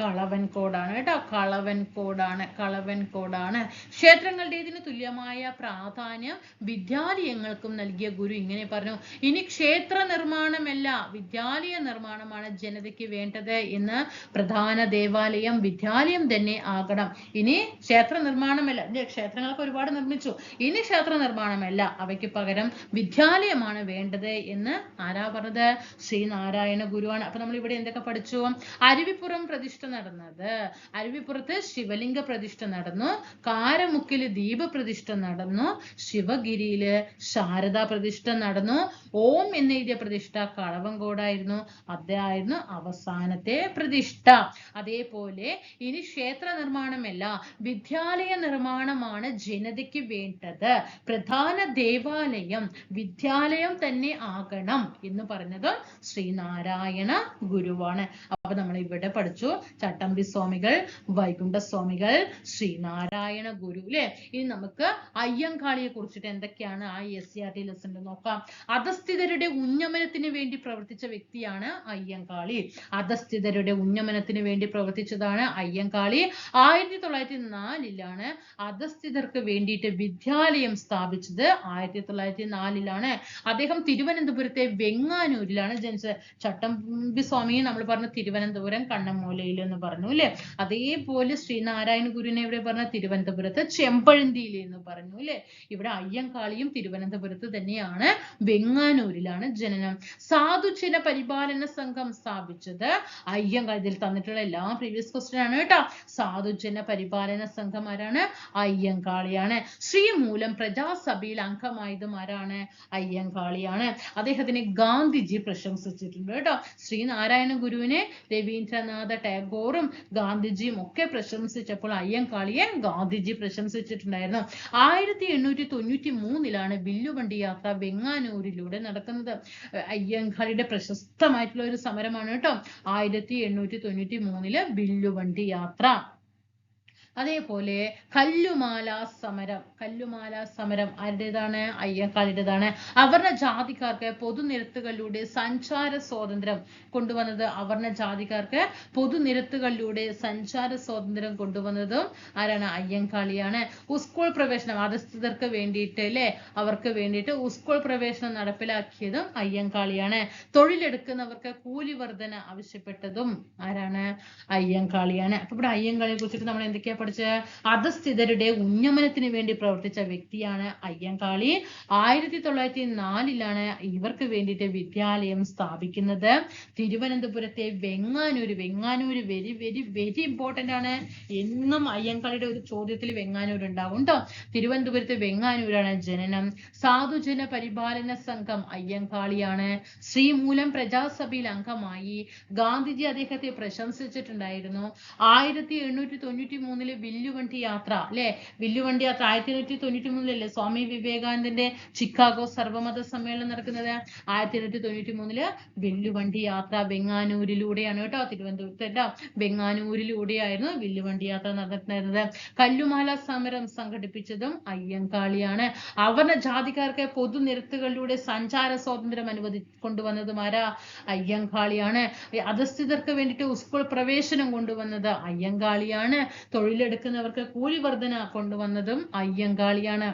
കളവൻ കളവൻകോടാണ് കേട്ടോ. കളവൻകോടാണ് കളവൻകോടാണ് ക്ഷേത്രങ്ങളുടെ ഇതിന് തുല്യമായ പ്രാധാന്യം വിദ്യാലയങ്ങൾക്കും നൽകിയ ഗുരു ഇങ്ങനെ പറഞ്ഞു. ഇനി ക്ഷേത്ര നിർമ്മാണമല്ല വിദ്യാലയ നിർമ്മാണമാണ് ജനതയ്ക്ക് വേണ്ടത് എന്ന് പ്രധാന ദേവാലയം വിദ്യാലയം തന്നെ ആകണം. ഇനി ക്ഷേത്ര നിർമ്മാണമല്ല ക്ഷേത്രങ്ങൾക്ക് ക്ഷേത്രങ്ങളൊക്കെ ഒരുപാട് നിർമ്മിച്ചു. ഇനി ക്ഷേത്ര നിർമ്മാണമല്ല. അവയ്ക്ക് പകരം വിദ്യാലയമാണ് വേണ്ടത് എന്ന് ആരാ പറഞ്ഞത്? ശ്രീനാരായണ ഗുരുവാണ്. അപ്പൊ നമ്മൾ ഇവിടെ എന്തൊക്കെ പഠിച്ചു? അരുവിപ്പുറം പ്രതിഷ്ഠ നടന്നത്. അരുവിപ്പുറത്ത് ശിവലിംഗ പ്രതിഷ്ഠ നടന്നു. കാരമുക്കിൽ ദീപപ്രതിഷ്ഠ നടന്നു. ശിവഗിരിയിൽ ശാരദാ പ്രതിഷ്ഠ നടന്നു. ഓം എന്നെഴുതിയ പ്രതിഷ്ഠ കളവങ്കോടായിരുന്നു. അതായിരുന്നു അവസാനത്തെ പ്രതിഷ്ഠ. അതേപോലെ ഇനി ക്ഷേത്ര നിർമ്മാണമല്ല. വിദ്യാലയ നിർമ്മാണമാണ് ജനതയ്ക്ക് വേണ്ടത്. പ്രധാന ദേവാലയം വിദ്യാലയം തന്നെ ആകണം എന്ന് പറഞ്ഞത് ശ്രീനാരായണ ഗുരുവാണ്. അപ്പൊ നമ്മൾ ഇവിടെ പഠിച്ചു. ചട്ടമ്പി സ്വാമികൾ വൈകുണ്ഠ സ്വാമികൾ ശ്രീനാരായണ ഗുരു അല്ലെ ഇനി നമുക്ക് അയ്യങ്കാളിയെ കുറിച്ചിട്ട് എന്തൊക്കെയാണ് ആ എസ് സി ആർ ടി ലെസണിൽ നോക്കാം. അധസ്ഥിതരുടെ ഉന്നമനത്തിന് വേണ്ടി പ്രവർത്തിച്ച വ്യക്തിയാണ് അയ്യങ്കാളി. അധസ്ഥിതരുടെ ഉന്നമനത്തിന് വേണ്ടി പ്രവർത്തിച്ചതാണ് അയ്യങ്കാളി. ആയിരത്തി തൊള്ളായിരത്തി നാലിലാണ് അധസ്ഥിതർക്ക് വേണ്ടിയിട്ട് വിദ്യാലയം സ്ഥാപിച്ചത്. ആയിരത്തി തൊള്ളായിരത്തി നാലിലാണ്. അദ്ദേഹം തിരുവനന്തപുരത്തെ വെങ്ങാനൂരിലാണ്. ജനിച്ചത്. ചട്ടമ്പി സ്വാമിയെ നമ്മൾ പറഞ്ഞ തിരുവനന്തപുരം കണ്ണമൂലയിൽ എന്ന് പറഞ്ഞു അല്ലെ? അതേപോലെ ശ്രീനാരായണ ഗുരുവിനെ ഇവിടെ പറഞ്ഞ? തിരുവനന്തപുരത്ത് ചെമ്പഴന്തിയിൽ എന്ന് പറഞ്ഞു അല്ലെ? ഇവിടെ അയ്യങ്കാളിയും തിരുവനന്തപുരത്ത് തന്നെയാണ് വെങ്ങാനൂരിലാണ് ജനനം. സാധുജന പരിപാലന സംഘം സ്ഥാപിച്ചത് അയ്യങ്കാളി. ഇതിൽ തന്നിട്ടുള്ള എല്ലാ പ്രീവിയസ് ക്വസ്റ്റ്യൻ ആണ് കേട്ടോ. സാധുജന പരിപാലന സംഘം ആരാണ്? അയ്യങ്കാളിയാണ്. ശ്രീമൂലം പ്രജാസഭയിൽ അംഗമായതും ആരാണ്? അയ്യങ്കാളിയാണ്. അദ്ദേഹത്തിനെ ഗാന്ധിജി പ്രശംസിച്ചിട്ടുണ്ട് കേട്ടോ. ശ്രീനാരായണ ഗുരുവിനെ രവീന്ദ്രനാഥ ടാഗോറും ഗാന്ധിജിയും ഒക്കെ പ്രശംസിച്ചപ്പോൾ അയ്യങ്കാളിയെ ഗാന്ധിജി പ്രശംസിച്ചിട്ടുണ്ടായിരുന്നു. ആയിരത്തി എണ്ണൂറ്റി തൊണ്ണൂറ്റി മൂന്നിലാണ് വില്ലുവണ്ടി യാത്ര വെങ്ങാനൂരിലൂടെ നടക്കുന്നത്. അയ്യങ്കാളിയുടെ പ്രശസ്തമായിട്ടുള്ള ഒരു സമരമാണ് കേട്ടോ. ആയിരത്തി എണ്ണൂറ്റി തൊണ്ണൂറ്റി മൂന്നിൽ വില്ലുവണ്ടി യാത്ര. അതേപോലെ കല്ലുമാല സമരം. കല്ലുമാല സമരം ആരുടേതാണ്? അയ്യക്കാരുടേതാണ് അവർണ ജാതിക്കാർക്ക് പൊതുനിരത്തുകളിലൂടെ സഞ്ചാര സ്വാതന്ത്ര്യം കൊണ്ടുവന്നത് അവർണ ജാതിക്കാർക്ക് പൊതുനിരത്തുകളിലൂടെ സഞ്ചാര സ്വാതന്ത്ര്യം കൊണ്ടുവന്നതും ആരാണ്? അയ്യങ്കാളിയാണ്. സ്കൂൾ പ്രവേശനം അധസ്ഥിതർക്ക് വേണ്ടിയിട്ട് അല്ലെ? അവർക്ക് വേണ്ടിയിട്ട് സ്കൂൾ പ്രവേശനം നടപ്പിലാക്കിയതും അയ്യങ്കാളിയാണ്. തൊഴിലെടുക്കുന്നവർക്ക് കൂലി വർധന ആവശ്യപ്പെട്ടതും ആരാണ്? അയ്യങ്കാളിയാണ്. അപ്പൊ ഇവിടെ അയ്യങ്കാളിയെ കുറിച്ചിട്ട് നമ്മൾ എന്തൊക്കെയാ പഠിച്ച അധസ്ഥിതരുടെ ഉന്നമനത്തിന് വേണ്ടി പ്രവർത്തിച്ച വ്യക്തിയാണ് അയ്യങ്കാളി. ആയിരത്തി തൊള്ളായിരത്തി നാലിലാണ് ഇവർക്ക് വേണ്ടിയിട്ട് വിദ്യാലയം സ്ഥാപിക്കുന്നത്. തിരുവനന്തപുരത്തെ Venganoor Venganoor very very very important ആണ്. എന്നും അയ്യങ്കാളിയുടെ ഒരു ചോദ്യത്തിൽ വെങ്ങാനൂർ ഉണ്ടാവും കേട്ടോ തിരുവനന്തപുരത്ത് വെങ്ങാനൂരാണ് ജനനം. സാധുജന പരിപാലന സംഘം അയ്യങ്കാളിയാണ്. ശ്രീമൂലം പ്രജാസഭയിൽ അംഗമായി. ഗാന്ധിജി അദ്ദേഹത്തെ പ്രശംസിച്ചിട്ടുണ്ടായിരുന്നു. ആയിരത്തി എണ്ണൂറ്റി തൊണ്ണൂറ്റി മൂന്നിലെ വില്ലുവണ്ടി യാത്ര അല്ലെ? വില്ലുവണ്ടി യാത്ര ആയിരത്തി എണ്ണൂറ്റി തൊണ്ണൂറ്റി മൂന്നിലല്ലേ സ്വാമി വിവേകാനന്ദന്റെ ചിക്കാഗോ സർവമത സമ്മേളനം നടക്കുന്നത്? ആയിരത്തി എണ്ണൂറ്റി തൊണ്ണൂറ്റി മൂന്നിൽ വില്ലുവണ്ടി യാത്ര ബെങ്ങാനൂരിലൂടെയാണ് കേട്ടോ തിരുവനന്തപുരത്ത് കേട്ടോ ബെങ്ങാനൂരിലൂടെയായിരുന്നു വില്ലുവണ്ടി യാത്ര നടന്നിരുന്നത്. കല്ലുമാല സമരം സംഘടിപ്പിച്ചതും അയ്യങ്കാളിയാണ്. അവർണ ജാതിക്കാർക്ക് പൊതുനിരത്തുകളിലൂടെ സഞ്ചാര സ്വാതന്ത്ര്യം അനുവദി കൊണ്ടുവന്നതും ആരാ? അയ്യങ്കാളിയാണ്. അധസ്ഥിതർക്ക് വേണ്ടിയിട്ട് സ്കൂൾ പ്രവേശനം കൊണ്ടുവന്നത് അയ്യങ്കാളിയാണ്. തൊഴിലെടുക്കുന്നവർക്ക് കൂലി വർധന കൊണ്ടുവന്നതും അയ്യങ്കാളിയാണ്.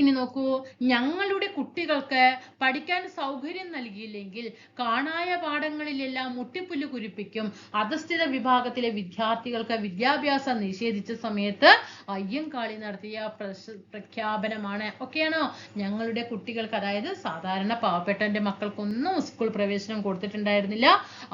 ഇനി നോക്കൂ ഞങ്ങളുടെ കുട്ടികൾക്ക് പഠിക്കാൻ സൗകര്യം നൽകിയില്ലെങ്കിൽ കാണായ പാഠങ്ങളിലെല്ലാം മുട്ടിപ്പുല്ല് കുരിപ്പിക്കും. അധസ്ഥിത വിഭാഗത്തിലെ വിദ്യാർത്ഥികൾക്ക് വിദ്യാഭ്യാസം നിഷേധിച്ച സമയത്ത് അയ്യങ്കാളി നടത്തിയ പ്രഖ്യാപനമാണ്. ഓക്കെയാണോ ഞങ്ങളുടെ കുട്ടികൾക്ക് അതായത് സാധാരണ പാവപ്പെട്ടന്റെ മക്കൾക്കൊന്നും സ്കൂൾ പ്രവേശനം കൊടുത്തിട്ടുണ്ടായിരുന്നില്ല.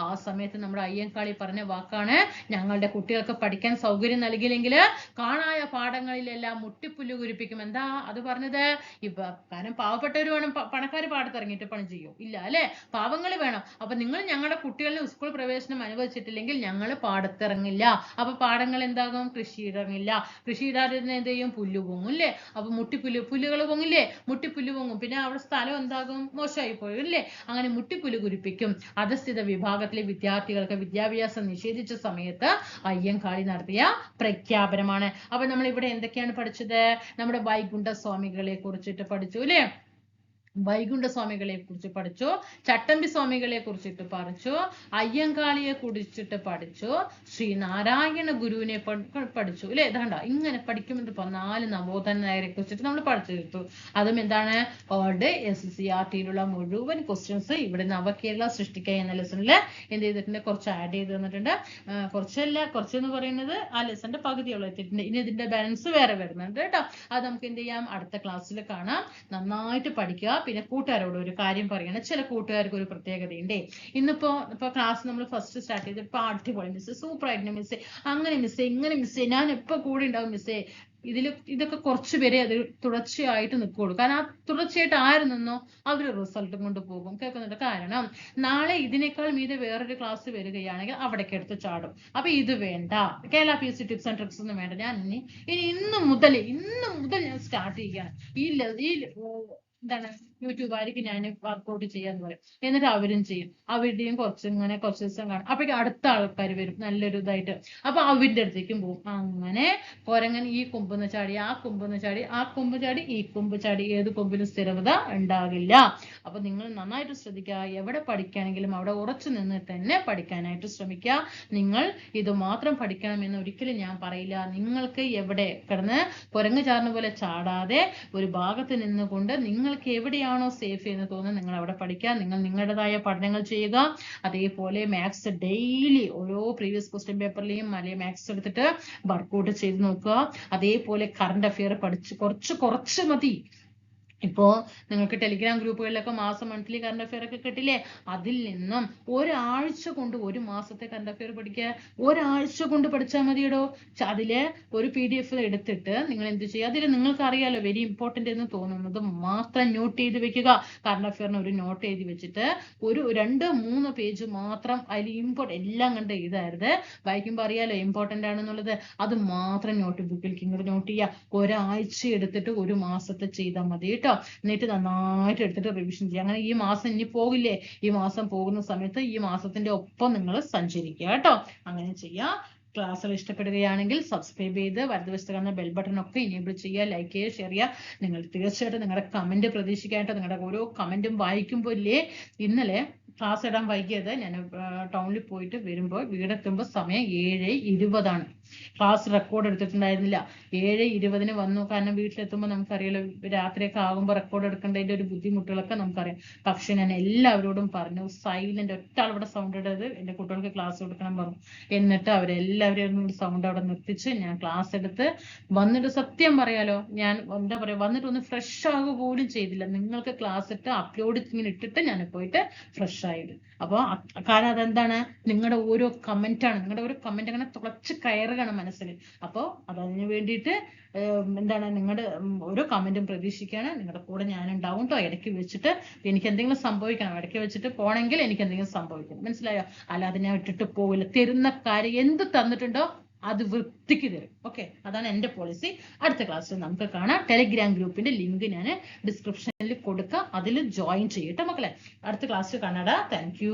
ആ സമയത്ത് നമ്മുടെ അയ്യങ്കാളി പറഞ്ഞ വാക്കാണ് ഞങ്ങളുടെ കുട്ടികൾക്ക് പഠിക്കാൻ സൗകര്യം നൽകിയില്ലെങ്കിൽ കാണായ പാഠങ്ങളിലെല്ലാം മുട്ടിപ്പുല്ല് കുരിപ്പിക്കും. എന്താ അത് പറഞ്ഞത്? ഇപ്പൊ കാരണം പാവപ്പെട്ടവർ വേണം പണക്കാർ പാടത്തിറങ്ങിയിട്ട് പണി ചെയ്യും. ഇല്ല അല്ലെ? പാവങ്ങൾ വേണം. അപ്പൊ നിങ്ങൾ ഞങ്ങളുടെ കുട്ടികളിൽ സ്കൂൾ പ്രവേശനം അനുവദിച്ചിട്ടില്ലെങ്കിൽ ഞങ്ങൾ പാടത്തിറങ്ങില്ല. അപ്പൊ പാടങ്ങൾ എന്താകും? കൃഷിയിടങ്ങില്ല കൃഷിയിടാതിരുന്ന എന്ത് ചെയ്യും? പുല്ല് പൊങ്ങും അല്ലേ അപ്പൊ മുട്ടിപ്പുല്ല് പുല്ലുകൾ പൊങ്ങില്ലേ? മുട്ടിപ്പുല്ല് പൊങ്ങും. പിന്നെ അവിടെ സ്ഥലം എന്താകും? മോശമായി പോയി അല്ലേ അങ്ങനെ മുട്ടിപ്പുല്ല് കുരിപ്പിക്കും. അധസ്ഥിത വിഭാഗത്തിലെ വിദ്യാർത്ഥികൾക്ക് വിദ്യാഭ്യാസം നിഷേധിച്ച സമയത്ത് അയ്യങ്കാളി നടത്തിയ പ്രഖ്യാപനമാണ്. അപ്പൊ നമ്മൾ ഇവിടെ എന്തൊക്കെയാണ് പഠിച്ചത്? നമ്മുടെ വൈകുണ്ഠ സ്വാമികളെ കുറിച്ചിട്ട് പഠിച്ചു അല്ലേ വൈകുണ്ഠ സ്വാമികളെ കുറിച്ച് പഠിച്ചു? ചട്ടമ്പി സ്വാമികളെ കുറിച്ചിട്ട് പഠിച്ചു? അയ്യങ്കാളിയെ കുറിച്ചിട്ട് പഠിച്ചു? ശ്രീനാരായണ ഗുരുവിനെ പഠിച്ചു? അല്ലെ ഇതാണ്ട? ഇങ്ങനെ പഠിക്കുമെന്ന് നാല് നവോത്ഥാന നായരെ കുറിച്ചിട്ട് നമ്മൾ പഠിച്ചു പഠിച്ചെടുത്തു അതും എന്താണ് ഓൾഡ് എസ് സി ആർ ടിയിലുള്ള മുഴുവൻ ക്വസ്റ്റ്യൻസ് ഇവിടെ നവകേരള സൃഷ്ടിക്കുക എന്ന ലെസണിൽ എന്ത് ചെയ്തിട്ടുണ്ട്? കുറച്ച് ആഡ് ചെയ്ത് തന്നിട്ടുണ്ട്. കുറച്ചല്ല കുറച്ചെന്ന് പറയുന്നത് ആ ലെസന്റെ പകുതിയോളം എത്തിയിട്ടുണ്ട്. ഇനി ഇതിന്റെ ബാലൻസ് വേറെ വരുന്നുണ്ട് കേട്ടോ. അത് നമുക്ക് എന്ത് ചെയ്യാം? അടുത്ത ക്ലാസ്സിൽ കാണാം. നന്നായിട്ട് പഠിക്കുക. പിന്നെ കൂട്ടുകാരോട് ഒരു കാര്യം പറയണം. ചില കൂട്ടുകാർക്ക് ഒരു പ്രത്യേകതയുണ്ടേ. ഇന്നിപ്പോ ഇപ്പൊ ക്ലാസ് നമ്മൾ ഫസ്റ്റ് സ്റ്റാർട്ട് ചെയ്ത് ഇപ്പൊ അടിപൊളി മിസ് സൂപ്പർ ആയിട്ട് മിസ്സേ അങ്ങനെ മിസ്സേ ഇങ്ങനെ മിസ്സേ ഞാൻ എപ്പോ കൂടെ ഉണ്ടാവും മിസ്സേ ഇതിൽ ഇതൊക്കെ കുറച്ചു പേരെ അത് തുടർച്ചയായിട്ട് നിൽക്കുള്ളൂ കാരണം ആ തുടർച്ചയായിട്ട് ആര് നിന്നോ അവർ റിസൾട്ട് കൊണ്ട് പോകും. കേൾക്കുന്നുണ്ട്? കാരണം നാളെ ഇതിനേക്കാൾ മീതെ വേറൊരു ക്ലാസ് വരികയാണെങ്കിൽ അവിടേക്ക് എടുത്ത് ചാടും. അപ്പൊ ഇത് വേണ്ട. Kerala P S tips and tricks ഒന്നും വേണ്ട. ഞാൻ ഇനി ഇനി ഇന്ന് മുതൽ ഇന്ന് മുതൽ ഞാൻ സ്റ്റാർട്ട് ചെയ്യുകയാണ് ഈ ഈ എന്താണ് യൂട്യൂബുകാർക്ക് ഞാൻ വർക്കൗട്ട് ചെയ്യാന്ന് പറയും. എന്നിട്ട് അവരും ചെയ്യും. അവരുടെയും കുറച്ച് ഇങ്ങനെ കുറച്ച് ദിവസം കാണും. അപ്പോഴേക്കും അടുത്ത ആൾക്കാർ വരും നല്ലൊരു ഇതായിട്ട്. അപ്പൊ അവരുടെ അടുത്തേക്കും പോകും. അങ്ങനെ കൊരങ്ങൻ ഈ കൊമ്പെന്ന് ചാടി ആ കൊമ്പെന്ന് ചാടി ആ കൊമ്പ് ചാടി ഈ കൊമ്പ് ചാടി ഏത് കൊമ്പിലും സ്ഥിരത ഉണ്ടാകില്ല അപ്പൊ നിങ്ങൾ നന്നായിട്ട് ശ്രദ്ധിക്കുക. എവിടെ പഠിക്കുകയാണെങ്കിലും അവിടെ ഉറച്ചു നിന്ന് തന്നെ പഠിക്കാനായിട്ട് ശ്രമിക്കുക. നിങ്ങൾ ഇത് മാത്രം പഠിക്കണമെന്ന് ഒരിക്കലും ഞാൻ പറയില്ല. നിങ്ങൾക്ക് എവിടെ കിടന്ന് കുരങ്ങ് ചാർന്ന പോലെ ചാടാതെ ഒരു ഭാഗത്ത് നിന്നുകൊണ്ട് നിങ്ങൾക്ക് എവിടെയാണോ സേഫ് എന്ന് തോന്നുന്നത് നിങ്ങൾ അവിടെ പഠിക്കുക. നിങ്ങൾ നിങ്ങളുടേതായ പഠനങ്ങൾ ചെയ്യുക. അതേപോലെ മാത്സ് ഡെയിലി ഓരോ പ്രീവിയസ് ക്വസ്റ്റ്യൻ പേപ്പറിലെയും മലയ മാത്സ് എടുത്തിട്ട് വർക്കൗട്ട് ചെയ്ത് നോക്കുക. അതേപോലെ കറണ്ട് അഫെയർ പഠിച്ച് കുറച്ച് കുറച്ച് മതി. ഇപ്പോ നിങ്ങൾക്ക് ടെലിഗ്രാം ഗ്രൂപ്പുകളിലൊക്കെ മാസം മന്ത്ലി കറണ്ട് അഫെയർ ഒക്കെ കിട്ടില്ലേ? അതിൽ നിന്നും ഒരാഴ്ച കൊണ്ട് ഒരു മാസത്തെ കറണ്ട് അഫെയർ പഠിക്കുക. ഒരാഴ്ച കൊണ്ട് പഠിച്ചാൽ മതിയടോ. അതിൽ ഒരു പി ഡി എഫ് എടുത്തിട്ട് നിങ്ങൾ എന്ത് ചെയ്യുക? അതിൽ നിങ്ങൾക്ക് അറിയാലോ വെരി ഇമ്പോർട്ടന്റ് എന്ന് തോന്നുന്നത് മാത്രം നോട്ട് ചെയ്ത് വെക്കുക. കറണ്ട് അഫെയറിന് ഒരു നോട്ട് എഴുതി വെച്ചിട്ട് ഒരു രണ്ട് മൂന്ന് പേജ് മാത്രം അതിൽ ഇമ്പോർട്ട് എല്ലാം കണ്ട് എഴുതരുത്. വായിക്കുമ്പോൾ അറിയാലോ ഇമ്പോർട്ടന്റ് ആണെന്നുള്ളത്. അത് മാത്രം നോട്ട് ബുക്കിൽ നിങ്ങൾ നോട്ട് ചെയ്യുക. ഒരാഴ്ച എടുത്തിട്ട് ഒരു മാസത്തെ ചെയ്താൽ മതി കേട്ടോ. എന്നിട്ട് നന്നായിട്ട് എടുത്തിട്ട് റിവിഷൻ ചെയ്യുക അങ്ങനെ ഈ മാസം ഇനി പോകില്ലേ? ഈ മാസം പോകുന്ന സമയത്ത് ഈ മാസത്തിന്റെ ഒപ്പം നിങ്ങൾ സഞ്ചരിക്കുക കേട്ടോ. അങ്ങനെ ചെയ്യുക ക്ലാസ്സുകൾ ഇഷ്ടപ്പെടുകയാണെങ്കിൽ സബ്സ്ക്രൈബ് ചെയ്ത് വലതുവശത്ത് കാണുന്ന ബെൽ ബട്ടൺ ഒക്കെ എനേബിൾ ചെയ്യുക ലൈക്ക് ചെയ്യുക ഷെയർ ചെയ്യുക. നിങ്ങൾ തീർച്ചയായിട്ടും നിങ്ങളുടെ കമന്റ് പ്രതീക്ഷിക്കാനായിട്ട് നിങ്ങളുടെ ഓരോ കമന്റും വായിക്കുമ്പോൾ ഇല്ലേ? ഇന്നലെ ക്ലാസ് ഇടാൻ വൈകിയത് ഞാൻ ടൗണിൽ പോയിട്ട് വരുമ്പോൾ വീടെത്തുമ്പോൾ സമയം ഏഴ് ഇരുപതാണ്. ക്ലാസ് റെക്കോർഡ് എടുത്തിട്ടുണ്ടായിരുന്നില്ല. ഏഴ് ഇരുപതിന് വന്നു. കാരണം വീട്ടിലെത്തുമ്പോൾ നമുക്കറിയാലോ രാത്രിയൊക്കെ ആകുമ്പോൾ റെക്കോർഡ് എടുക്കേണ്ടതിന്റെ ഒരു ബുദ്ധിമുട്ടുകളൊക്കെ നമുക്കറിയാം. പക്ഷെ ഞാൻ എല്ലാവരോടും പറഞ്ഞു സൈലന്റ് ഒറ്റ ഇവിടെ സൗണ്ട് ഇടരുത്. എന്റെ കുട്ടികൾക്ക് ക്ലാസ് കൊടുക്കണം പറഞ്ഞു. എന്നിട്ട് അവരെല്ലാവരും സൗണ്ട് അവിടെ നിർത്തിച്ച് ഞാൻ ക്ലാസ് എടുത്ത് വന്നിട്ട് സത്യം പറയാലോ ഞാൻ എന്താ പറയാ വന്നിട്ട് ഒന്ന് ഫ്രഷ് ആകുക പോലും ചെയ്തില്ല. നിങ്ങൾക്ക് ക്ലാസ് ഇട്ട് അപ്ലോഡ് ഇങ്ങനെ ഇട്ടിട്ട് ഞാൻ പോയിട്ട് ഫ്രഷ് ആയത് അപ്പോൾ കാരണം അതെന്താണ്? നിങ്ങളുടെ ഓരോ കമന്റ് ആണ്. നിങ്ങളുടെ ഓരോ കമന്റ് അങ്ങനെ തുളച്ച് കയറുകയാണ് മനസ്സിൽ. അപ്പോൾ അതിന് വേണ്ടിയിട്ട് എന്താണ് നിങ്ങളുടെ ഓരോ കമന്റും പ്രതീക്ഷിക്കുകയാണ് നിങ്ങളുടെ കൂടെ ഞാൻ ഉണ്ടാവും കേട്ടോ ഇടയ്ക്ക് വെച്ചിട്ട് എനിക്ക് എന്തെങ്കിലും സംഭവിക്കണം. ഇടയ്ക്ക് വെച്ചിട്ട് പോണെങ്കിൽ എനിക്ക് എന്തെങ്കിലും സംഭവിക്കണം. മനസ്സിലായോ? അല്ലാതെ ഞാൻ ഇട്ടിട്ട് പോവില്ല. തരുന്ന കാര്യം എന്ത് തന്നിട്ടുണ്ടോ അത് വൃത്തിക്ക് തരും. ഓക്കെ? അതാണ് എന്റെ പോളിസി. അടുത്ത ക്ലാസ്സിൽ നമുക്ക് കാണാം. ടെലിഗ്രാം ഗ്രൂപ്പിന്റെ ലിങ്ക് ഞാൻ ഡിസ്ക്രിപ്ഷനിൽ കൊടുക്കാം. അതിൽ ജോയിൻ ചെയ്യട്ടെ മക്കളെ. അടുത്ത ക്ലാസ്സിൽ കാണാടാ താങ്ക്